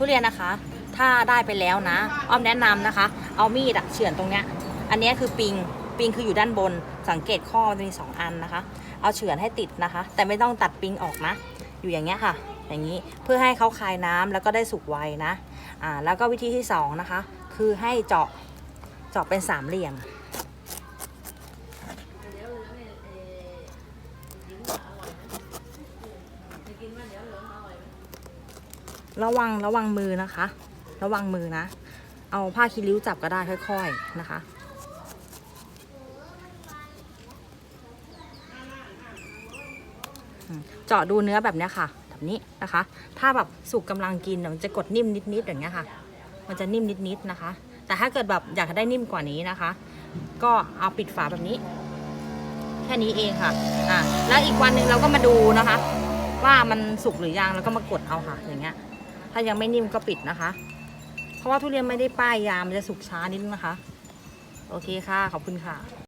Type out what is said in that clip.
ทุเรียนนะคะ ถ้าได้ไปแล้วนะ อ้อมแนะนำนะคะ เอามีดอะเฉือนตรงเนี้ย อันนี้คือปิง ปิงคืออยู่ด้านบน สังเกตข้อมันจะมีสองอันนะคะ เอาเฉือนให้ติดนะคะ แต่ไม่ต้องตัดปิงออกนะ อยู่อย่างเงี้ยค่ะ อย่างนี้ เพื่อให้เขาคายน้ำแล้วก็ได้สุกไวนะ อ่า แล้วก็วิธีที่สองนะคะ คือให้เจาะ เจาะเป็นสามเหลี่ยม ระวังระวังมือนะคะ ระวังมือนะ เอาผ้าคีริ้วจับก็ได้ค่อย ๆนะคะ เจาะดูเนื้อแบบเนี้ยค่ะ แบบนี้นะคะ ถ้าแบบสุกกำลังกินมันจะกดนิ่มนิดๆอย่างเงี้ยค่ะ มันจะนิ่มนิดๆนะคะ แต่ถ้าเกิดแบบอยากได้นิ่มกว่านี้นะคะ ก็เอาปิดฝาแบบนี้ แค่นี้เองค่ะอ่าแล้วอีกวันหนึ่งเราก็มาดูนะคะ ว่ามันสุกหรือยังแล้วก็มากดเอาค่ะอย่างเงี้ย ถ้ายังไม่นิ่มก็ปิดนะคะ เพราะว่าทุเรียนไม่ได้ป้ายยามันจะสุกช้านิดนึงนะคะ โอเคค่ะ ขอบคุณค่ะ